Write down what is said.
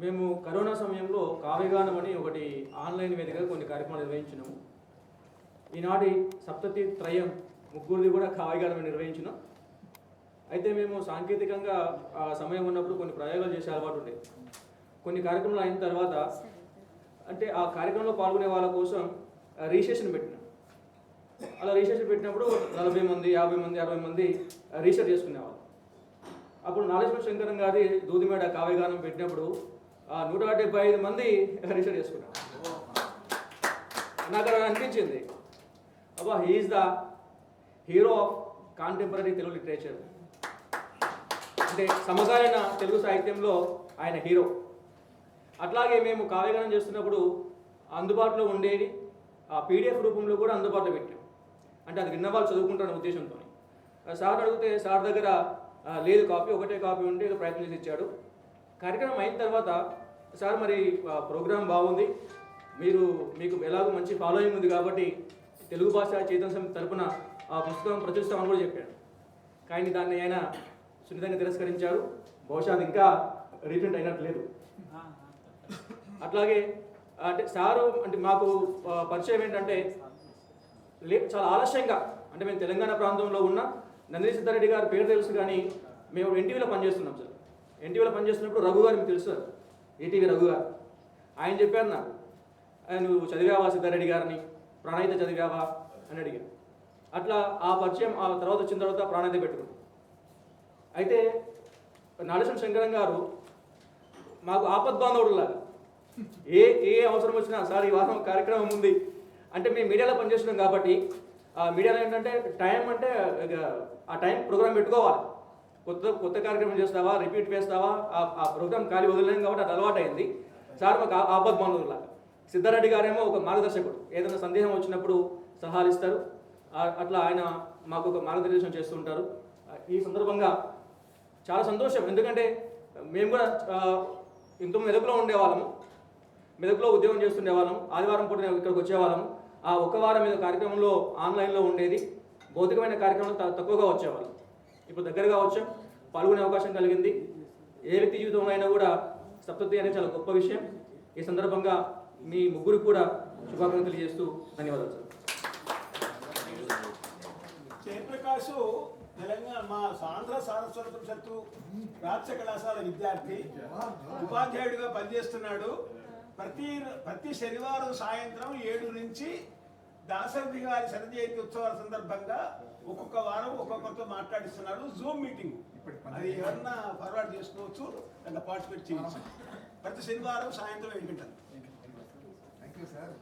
మేము కరోనా సమయంలో కావ్యగానం అని ఒకటి ఆన్లైన్ వేదికగా కొన్ని కార్యక్రమాలు నిర్వహించినాము. ఈనాటి సప్తతి త్రయం ముగ్గురిది కూడా కావ్యగానం నిర్వహించినాం. అయితే మేము సాంకేతికంగా ఆ సమయం ఉన్నప్పుడు కొన్ని ప్రయోగాలు చేసే అలవాటు ఉండేది కొన్ని కార్యక్రమాలు అయిన తర్వాత అంటే ఆ కార్యక్రమంలో పాల్గొనే వాళ్ళ కోసం రిజిస్ట్రేషన్ పెట్టినాం. అలా రిజిస్ట్రేషన్ పెట్టినప్పుడు నలభై మంది యాభై మంది అరవై మంది రీసెర్చ్ చేసుకునేవాళ్ళు. అప్పుడు నాలేశ్వర శంకరం గారి దూదిమేడ కావ్యగానం పెట్టినప్పుడు నూట డెబ్బై ఐదు మంది రీసెర్చ్ చేసుకున్నారు. నాకు అలా అనిపించింది. అబ్బా he is the hero of contemporary Telugu literature అంటే సమకాలీన తెలుగు సాహిత్యంలో ఆయన హీరో అట్లాగే మేము కావ్యగానం చేస్తున్నప్పుడు అందుబాటులో ఉండేది ఆ పీడిఎఫ్ రూపంలో కూడా అందుబాటులో పెట్టాం. అంటే అది విన్న వాళ్ళు చదువుకుంటారన్న ఉద్దేశంతో సార్ అడిగితే సార్ దగ్గర లేదు కాపీ ఒకటే కాపీ ఉంటే ఏదో ప్రయత్నం చేసి ఇచ్చాడు. కార్యక్రమం అయిన తర్వాత సార్ మరి ప్రోగ్రామ్ బాగుంది. మీరు మీకు ఎలాగో మంచి ఫాలోయింగ్ ఉంది కాబట్టి తెలుగు భాష చైతన్య సమితి తరపున ఆ పుస్తకం ప్రచురిస్తామని కూడా చెప్పాడు. కానీ దాన్ని ఆయన సున్నితంగా తిరస్కరించారు. బహుశా అది ఇంకా రీప్రింట్ అయినట్టు లేదు. అట్లాగే అంటే సారు అంటే మాకు పరిచయం ఏంటంటే లే చాలా ఆలస్యంగా అంటే మేము తెలంగాణ ప్రాంతంలో ఉన్న నందిని సిద్ధారెడ్డి గారి పేరు తెలుసు కానీ మేము ఎన్టీవీలో పనిచేస్తున్నాం సార్. ఎన్టీవీలో పనిచేస్తున్నప్పుడు రఘు గారు మీకు తెలుసు ఏటీవీ ఈటీవీ రఘు గారు. ఆయన చెప్పారు నాకు. నువ్వు చదివావా సిద్ధారెడ్డి గారిని? ప్రణాయిత చదివావా? అని అడిగాను అట్లా ఆ పరిచయం ఆ తర్వాత వచ్చిన తర్వాత ప్రాణాయిత పెట్టుకున్నాం. అయితే నాడేశ్వర శంకరం గారు మాకు ఆపద్బాంధవుడులాగా ఏ ఏ అవసరం వచ్చినా సార్ ఈ వారం కార్యక్రమం ఉంది. అంటే మేము మీడియాలో పనిచేస్తున్నాం కాబట్టి ఆ మీడియాలో ఏంటంటే టైం అంటే ఆ టైం ప్రోగ్రామ్ పెట్టుకోవాలి. కొత్త కొత్త కార్యక్రమం చేస్తావా రిపీట్ చేస్తావా ఆ- ప్రోగ్రామ్ ఖాళీ వదిలేం కాబట్టి అది అలవాటు అయింది సార్ మాకు ఆపద్ బాంధవులాగా సిద్ధారెడ్డి గారేమో ఒక మార్గదర్శకుడు. ఏదైనా సందేహం వచ్చినప్పుడు సలహాలు ఇస్తారు. అట్లా ఆయన మాకు ఒక మార్గదర్శనం చేస్తూ ఉంటారు. ఈ సందర్భంగా చాలా సంతోషం. ఎందుకంటే మేము కూడా ఇంత మెదకులో ఉండేవాళ్ళము. మెదకులో ఉద్యోగం చేస్తుండే వాళ్ళం ఆదివారం పూట ఇక్కడికి వచ్చేవాళ్ళం ఆ ఒక్క వారం మీద కార్యక్రమంలో ఆన్లైన్లో ఉండేది. భౌతికమైన కార్యక్రమాలు తక్కువగా వచ్చేవాళ్ళం. ఇప్పుడు దగ్గరగా వచ్చాం. పాల్గొనే అవకాశం కలిగింది. ఏ వ్యక్తి జీవితంలో అయినా కూడా సప్తతి అనేది చాలా గొప్ప విషయం. ఈ సందర్భంగా మీ ముగ్గురికి కూడా శుభాకాంక్షలు తెలియజేస్తూ ధన్యవాదాలు సార్. జయప్రకాష్ తెలంగాణ మా ఆంధ్ర సారస్వత పరిషత్తు రాష్ట్ర కళాశాల విద్యార్థి. ఉపాధ్యాయుడిగా పనిచేస్తున్నాడు. ప్రతి ప్రతి శనివారం సాయంత్రం ఏడు నుంచి దాసరథి గారి శతజయంతి ఉత్సవాల సందర్భంగా ఒక్కొక్క వారం ఒక్కొక్కరితో మాట్లాడిస్తున్నాడు జూమ్ మీటింగ్ అది ఎవరన్నా ఫార్వర్డ్ చేసుకోవచ్చు దాంట్లో పార్టిసిపేట్ చేయొచ్చు. ప్రతి శనివారం సాయంత్రం ఏడు గంటలు. Thank you sir